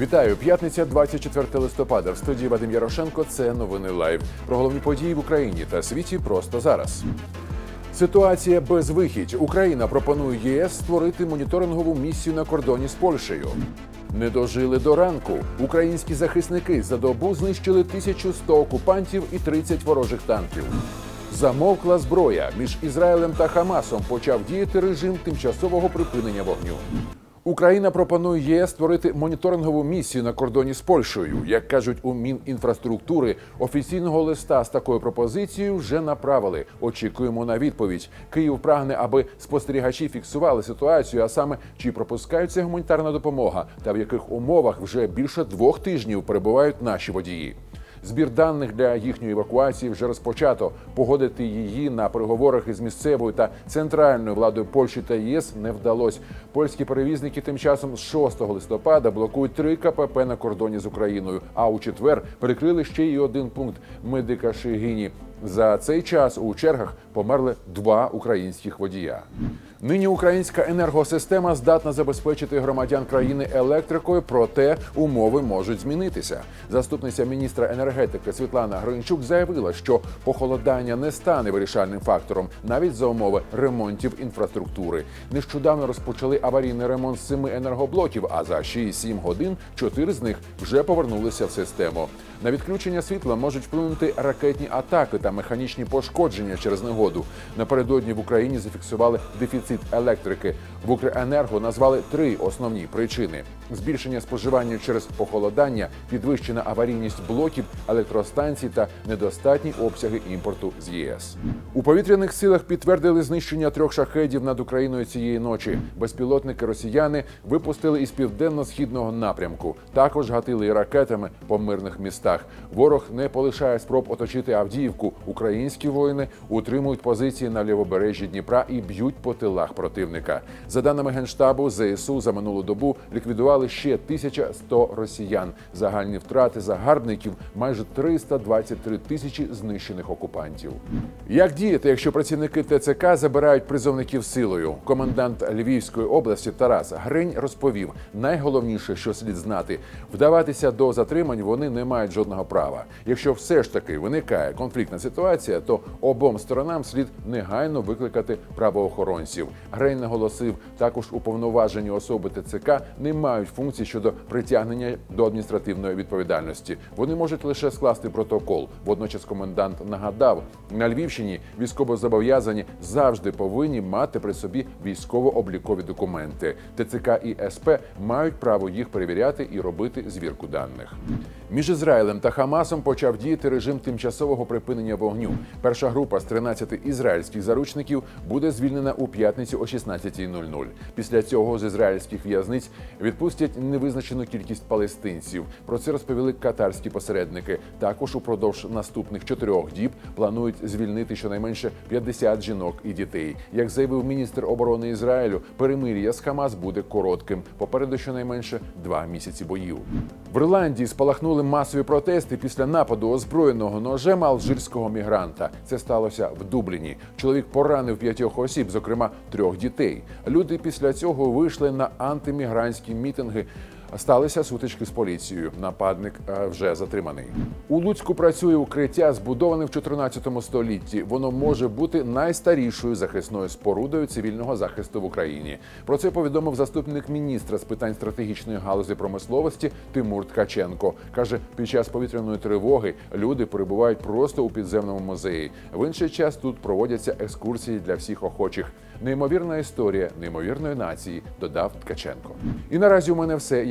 Вітаю, п'ятниця, 24 листопада. В студії Вадим Ярошенко. Це новини лайв. Про головні події в Україні та світі просто зараз. Ситуація безвихідь. Україна пропонує ЄС створити моніторингову місію на кордоні з Польщею. Не дожили до ранку. Українські захисники за добу знищили 1100 окупантів і 30 ворожих танків. Замовкла зброя між Ізраїлем та Хамасом почав діяти режим тимчасового припинення вогню. Україна пропонує ЄС створити моніторингову місію на кордоні з Польщею. Як кажуть у Мінінфраструктури, офіційного листа з такою пропозицією вже направили. Очікуємо на відповідь. Київ прагне, аби спостерігачі фіксували ситуацію, а саме чи пропускається гуманітарна допомога, та в яких умовах вже більше двох тижнів перебувають наші водії. Збір даних для їхньої евакуації вже розпочато. Погодити її на переговорах із місцевою та центральною владою Польщі та єС не вдалося. Польські перевізники тим часом з 6 листопада блокують три КПП на кордоні з Україною. А у четвер перекрили ще й один пункт медика Шигині. За цей час у чергах померли два українських водія. Нині українська енергосистема здатна забезпечити громадян країни електрикою, проте умови можуть змінитися. Заступниця міністра енергетики Світлана Гринчук заявила, що похолодання не стане вирішальним фактором навіть за умови ремонтів інфраструктури. Нещодавно розпочали аварійний ремонт семи енергоблоків, а за 6-7 годин чотири з них вже повернулися в систему. На відключення світла можуть вплинути ракетні атаки та механічні пошкодження через негоду. Напередодні в Україні зафіксували дефіцит електрики. В Укренерго назвали три основні причини: збільшення споживання через похолодання, підвищена аварійність блоків, електростанцій та недостатні обсяги імпорту з ЄС. У повітряних силах підтвердили знищення трьох шахедів над Україною цієї ночі. Безпілотники росіяни випустили із південно-східного напрямку. Також гатили ракетами по мирних містах. Ворог не полишає спроб оточити Авдіївку. Українські воїни утримують позиції на лівобережжі Дніпра і б'ють по тилах противника. За даними генштабу, ЗСУ за минулу добу ліквідували ще 1100 росіян. Загальні втрати загарбників майже 323 тисячі знищених окупантів. Як діяти, якщо працівники ТЦК забирають призовників силою? Комендант Львівської області Тарас Гринь розповів: найголовніше, що слід знати, вдаватися до затримань вони не мають жодного права. Якщо все ж таки виникає конфліктна ситуація, то обом сторонам слід негайно викликати правоохоронців. Грейн наголосив, також уповноважені особи ТЦК не мають функцій щодо притягнення до адміністративної відповідальності. Вони можуть лише скласти протокол. Водночас комендант нагадав, на Львівщині військовозобов'язані завжди повинні мати при собі військово-облікові документи. ТЦК і СП мають право їх перевіряти і робити звірку даних. Між Ізраїлем та Хамасом почав діяти режим тимчасового припинення вогню. Перша група з 13 ізраїльських заручників буде звільнена у п'ятницю о 16.00. Після цього з ізраїльських в'язниць відпустять невизначену кількість палестинців. Про це розповіли катарські посередники. Також упродовж наступних чотирьох діб планують звільнити щонайменше 50 жінок і дітей. Як заявив міністр оборони Ізраїлю, перемир'я з Хамас буде коротким. Попереду щонайменше два місяці боїв. В Ірландії спалахнули масові протести після нападу озброєного ножем алжирського мігранта. Це сталося в Дубліні. Чоловік поранив п'ятьох осіб, зокрема трьох дітей. Люди після цього вийшли на антимігрантські мітинги. Сталися сутички з поліцією. Нападник е, вже затриманий. У Луцьку працює укриття, збудоване в 14 столітті. Воно може бути найстарішою захисною спорудою цивільного захисту в Україні. Про це повідомив заступник міністра з питань стратегічної галузі промисловості Тимур Ткаченко. каже, під час повітряної тривоги люди перебувають просто у підземному музеї. В інший час тут проводяться екскурсії для всіх охочих. Неймовірна історія неймовірної нації, додав Ткаченко. І наразі у мене все.